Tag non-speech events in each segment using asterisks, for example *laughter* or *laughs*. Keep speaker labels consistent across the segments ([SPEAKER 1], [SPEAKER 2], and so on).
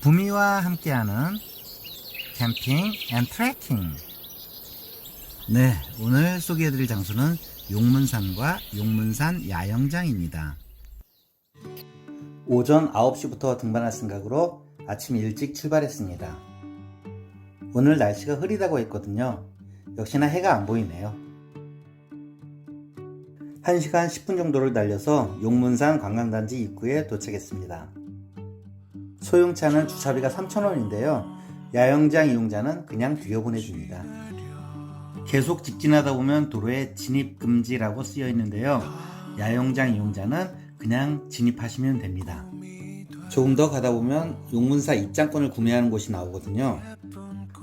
[SPEAKER 1] 부미와 함께하는 캠핑 앤 트레킹. 네, 오늘 소개해드릴 장소는 용문산과 용문산 야영장입니다. 오전 9시부터 등반할 생각으로 아침 일찍 출발했습니다. 오늘 날씨가 흐리다고 했거든요. 역시나 해가 안 보이네요. 1시간 10분 정도를 달려서 용문산 관광단지 입구에 도착했습니다. 소형차는 주차비가 3,000원인데요. 야영장 이용자는 그냥 들여보내줍니다. 계속 직진하다 보면 도로에 진입금지라고 쓰여 있는데요. 야영장 이용자는 그냥 진입하시면 됩니다. 조금 더 가다 보면 용문사 입장권을 구매하는 곳이 나오거든요.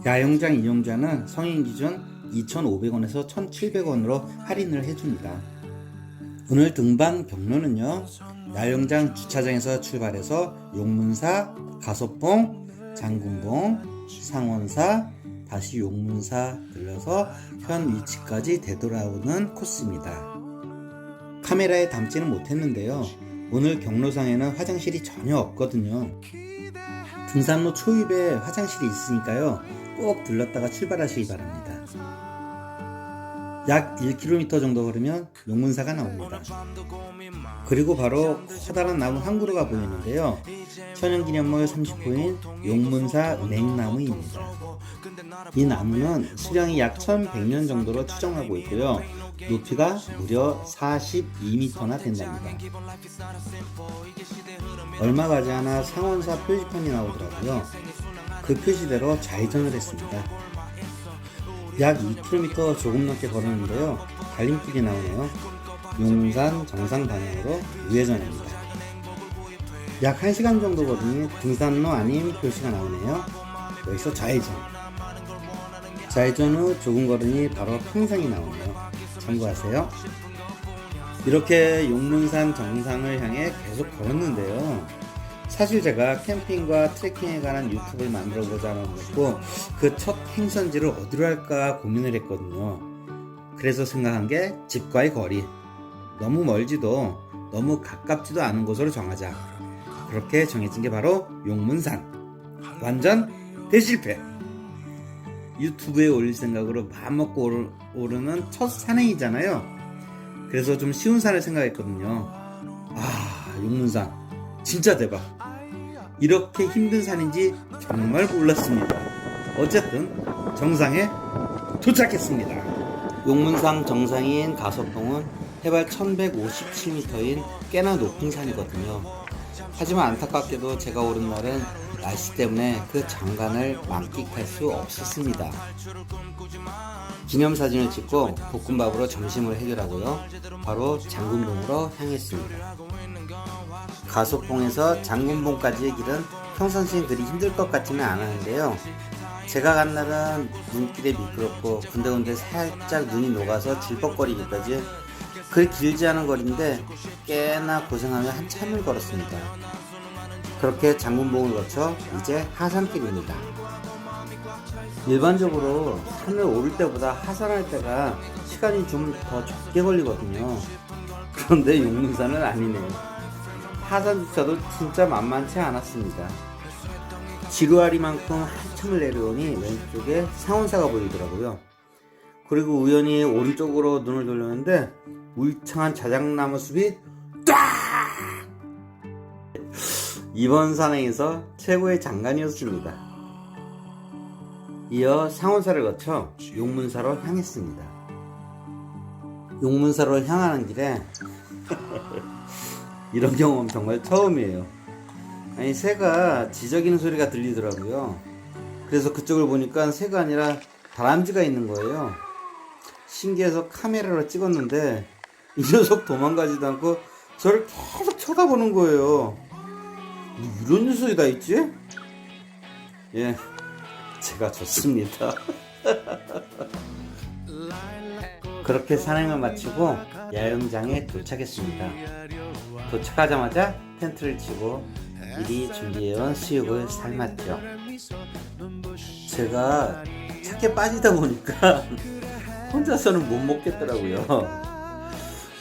[SPEAKER 1] 야영장 이용자는 성인 기준 2,500원에서 1,700원으로 할인을 해줍니다. 오늘 등반 경로는요. 야영장 주차장에서 출발해서 용문사, 가소봉, 장군봉, 상원사, 다시 용문사 들려서 현 위치까지 되돌아오는 코스입니다. 카메라에 담지는 못했는데요. 오늘 경로상에는 화장실이 전혀 없거든요. 등산로 초입에 화장실이 있으니까요. 꼭 들렀다가 출발하시기 바랍니다. 약 1km 정도 걸으면 용문사가 나옵니다. 그리고 바로 커다란 나무 한 그루가 보이는데요. 천연기념물 30호인 용문사 은행나무입니다. 이 나무는 수령이 약 1100년 정도로 추정하고 있고요. 높이가 무려 42m나 된답니다. 얼마 가지 않아 상원사 표지판이 나오더라고요. 그 표시대로 좌회전을 했습니다. 약 2km 조금 넘게 걸었는데요. 갈림길이 나오네요. 용산 정상 방향으로 우회전합니다. 약 1시간 정도 걸으니 등산로 아닌 표시가 나오네요. 여기서 좌회전. 좌회전 후 조금 걸으니 바로 평상이 나오네요. 참고하세요. 이렇게 용문산 정상을 향해 계속 걸었는데요. 사실 제가 캠핑과 트레킹에 관한 유튜브를 만들어 보자 마음먹고 그 첫 행선지를 어디로 할까 고민을 했거든요. 그래서 생각한 게 집과의 거리. 너무 멀지도 너무 가깝지도 않은 곳으로 정하자. 그렇게 정해진 게 바로 용문산. 완전 대실패. 유튜브에 올릴 생각으로 마음먹고 오르, 오르는 첫 산행이잖아요. 그래서 좀 쉬운 산을 생각했거든요. 아, 용문산. 진짜 대박. 이렇게 힘든 산인지 정말 몰랐습니다. 어쨌든 정상에 도착했습니다. 용문상 정상인 가소봉은 해발 1157m인 꽤나 높은 산이거든요. 하지만 안타깝게도 제가 오른 날은 날씨 때문에 그 장관을 만끽할 수 없었습니다. 기념사진을 찍고 볶음밥으로 점심을 해결하고요. 바로 장군봉으로 향했습니다. 가소봉에서 장군봉까지의 길은 평상시엔 그리 힘들 것 같지는 않았는데요. 제가 간 날은 눈길에 미끄럽고 군데군데 살짝 눈이 녹아서 질퍽거리기까지 그리 길지 않은 거리인데 꽤나 고생하며 한참을 걸었습니다. 그렇게 장군봉을 거쳐 이제 하산길입니다. 일반적으로 산을 오를 때보다 하산할 때가 시간이 좀 더 적게 걸리거든요. 그런데 용문산은 아니네요. 하산조차도 진짜 만만치 않았습니다. 지루하리만큼 한참을 내려오니 왼쪽에 상원사가 보이더라고요. 그리고 우연히 오른쪽으로 눈을 돌렸는데 울창한 자작나무 숲이 딱! 이번 산행에서 최고의 장관이었습니다. 이어 상원사를 거쳐 용문사로 향했습니다. 용문사로 향하는 길에 이런 경험 정말 처음이에요. 아니 새가 지저귀는 소리가 들리더라고요. 그래서 그쪽을 보니까 새가 아니라 다람쥐가 있는 거예요. 신기해서 카메라로 찍었는데 이 녀석 도망가지도 않고 저를 계속 쳐다보는 거예요. 뭐 이런 녀석이 다 있지? 예, 제가 좋습니다. *laughs* 그렇게 산행을 마치고 야영장에 도착했습니다. 도착하자마자 텐트를 치고 미리 준비해온 수육을 삶았죠. 제가 착해 빠지다 보니까 *laughs* 혼자서는 못 먹겠더라고요.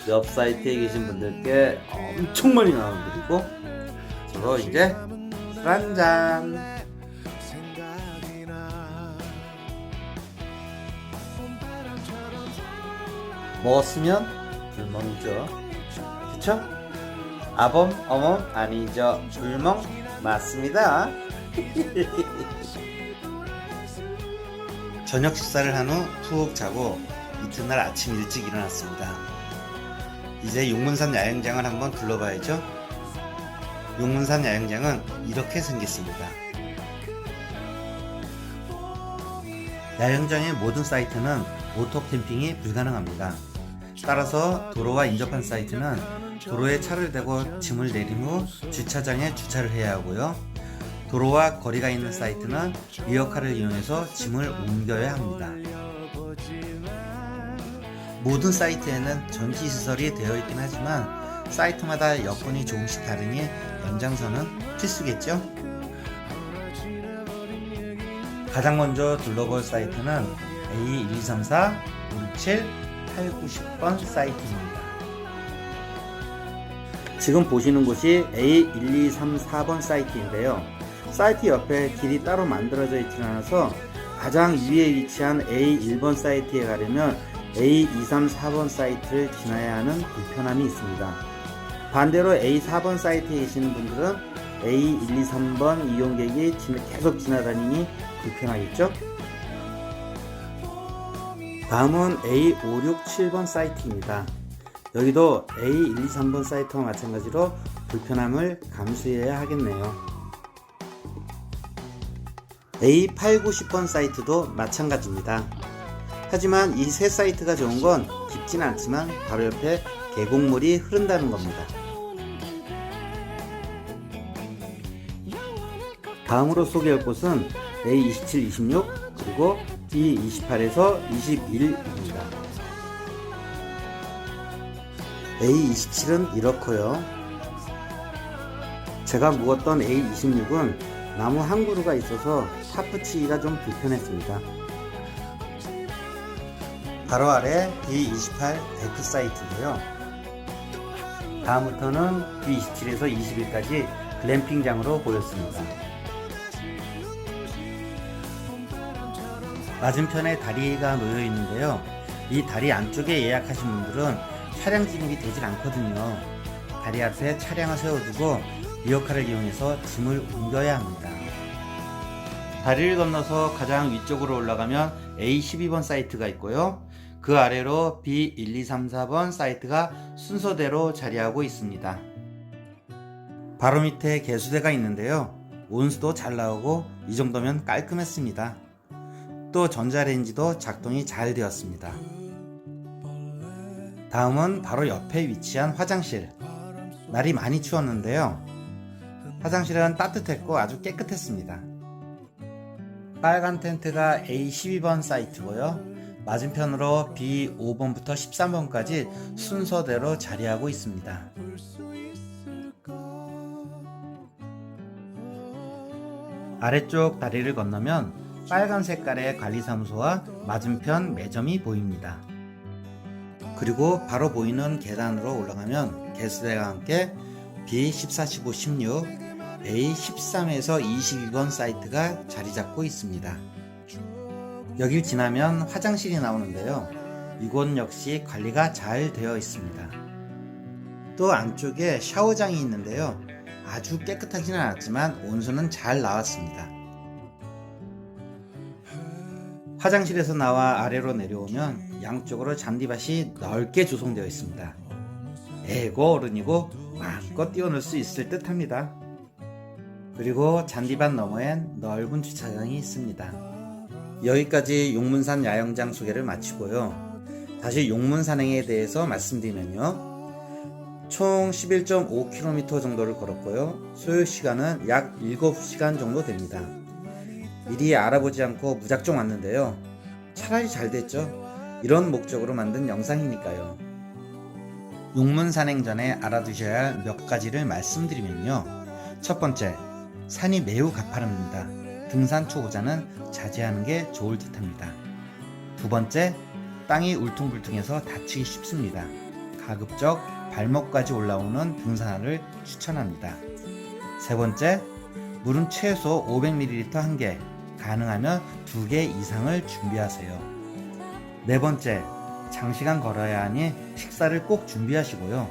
[SPEAKER 1] 옆 사이트에 계신 분들께 엄청 많이 나눠드리고 저도 이제 술 한잔 먹었으면 불멍이죠 그쵸? 아범 어멈 아니죠 불멍. 맞습니다. *laughs* 저녁 식사를 한 후 푹 자고 이튿날 아침 일찍 일어났습니다. 이제 용문산 야영장을 한번 둘러봐야죠. 용문산 야영장은 이렇게 생겼습니다. 야영장의 모든 사이트는 오토 캠핑이 불가능합니다. 따라서 도로와 인접한 사이트는 도로에 차를 대고 짐을 내린 후 주차장에 주차를 해야 하고요. 도로와 거리가 있는 사이트는 리어카를 이용해서 짐을 옮겨야 합니다. 모든 사이트에는 전기 시설이 되어 있긴 하지만 사이트마다 여건이 조금씩 다르니 연장선은 필수겠죠? 가장 먼저 둘러볼 사이트는 A1234, 567, 890번 사이트입니다. 지금 보시는 곳이 A1234번 사이트인데요. 사이트 옆에 길이 따로 만들어져 있지는 않아서 가장 위에 위치한 A1번 사이트에 가려면 A234번 사이트를 지나야 하는 불편함이 있습니다. 반대로 A4번 사이트에 계시는 분들은 A123번 이용객이 지- 계속 지나다니니 불편하겠죠? 다음은 A567번 사이트입니다. 여기도 A123번 사이트와 마찬가지로 불편함을 감수해야 하겠네요. A890번 사이트도 마찬가지입니다. 하지만 이 세 사이트가 좋은 건 깊진 않지만 바로 옆에 계곡물이 흐른다는 겁니다. 다음으로 소개할 곳은 A27, 26 그리고 B28에서 21입니다. A27은 이렇고요. 제가 묵었던 A26은 나무 한 그루가 있어서 타프치기가 좀 불편했습니다. 바로 아래 B28 데크 사이트인데요. 다음부터는 B27에서 21까지 글램핑장으로 보였습니다. 맞은편에 다리가 놓여 있는데요. 이 다리 안쪽에 예약하신 분들은 차량 진입이 되질 않거든요. 다리 앞에 차량을 세워두고 리어카를 이용해서 짐을 옮겨야 합니다. 다리를 건너서 가장 위쪽으로 올라가면 A12번 사이트가 있고요. 그 아래로 B1234번 사이트가 순서대로 자리하고 있습니다. 바로 밑에 개수대가 있는데요. 온수도 잘 나오고 이 정도면 깔끔했습니다. 또 전자레인지도 작동이 잘 되었습니다. 다음은 바로 옆에 위치한 화장실. 날이 많이 추웠는데요. 화장실은 따뜻했고 아주 깨끗했습니다. 빨간 텐트가 A12번 사이트고요. 맞은편으로 B5번부터 13번까지 순서대로 자리하고 있습니다. 아래쪽 다리를 건너면 빨간 색깔의 관리사무소와 맞은편 매점이 보입니다. 그리고 바로 보이는 계단으로 올라가면 게스트와 함께 B14, 15, 16, A13에서 22번 사이트가 자리 잡고 있습니다. 여길 지나면 화장실이 나오는데요. 이곳 역시 관리가 잘 되어 있습니다. 또 안쪽에 샤워장이 있는데요. 아주 깨끗하지는 않았지만 온수는 잘 나왔습니다. 화장실에서 나와 아래로 내려오면 양쪽으로 잔디밭이 넓게 조성되어 있습니다. 애고 어른이고 마음껏 뛰어놀 수 있을 듯 합니다. 그리고 잔디밭 너머엔 넓은 주차장이 있습니다. 여기까지 용문산 야영장 소개를 마치고요. 다시 용문산행에 대해서 말씀드리면요. 총 11.5km 정도를 걸었고요. 소요 시간은 약 7시간 정도 됩니다. 미리 알아보지 않고 무작정 왔는데요. 차라리 잘 됐죠. 이런 목적으로 만든 영상이니까요. 용문 산행 전에 알아두셔야 할 몇 가지를 말씀드리면요. 첫 번째, 산이 매우 가파릅니다. 등산 초보자는 자제하는 게 좋을 듯 합니다. 두 번째, 땅이 울퉁불퉁해서 다치기 쉽습니다. 가급적 발목까지 올라오는 등산화를 추천합니다. 세 번째, 물은 최소 500ml 1개, 가능하면 2개 이상을 준비하세요. 네 번째, 장시간 걸어야 하니 식사를 꼭 준비하시고요.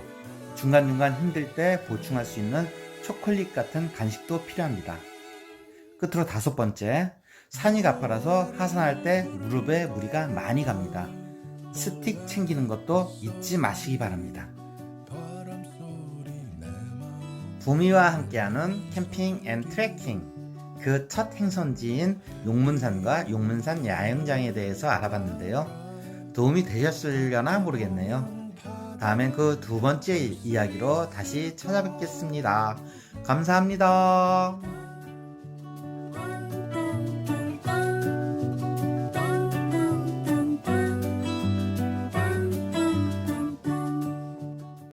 [SPEAKER 1] 중간중간 힘들 때 보충할 수 있는 초콜릿 같은 간식도 필요합니다. 끝으로 다섯 번째, 산이 가파라서 하산할 때 무릎에 무리가 많이 갑니다. 스틱 챙기는 것도 잊지 마시기 바랍니다. 부미와 함께하는 캠핑 앤 트레킹. 그 첫 행선지인 용문산과 용문산 야영장에 대해서 알아봤는데요. 도움이 되셨으려나 모르겠네요. 다음엔 그 두 번째 이야기로 다시 찾아뵙겠습니다. 감사합니다.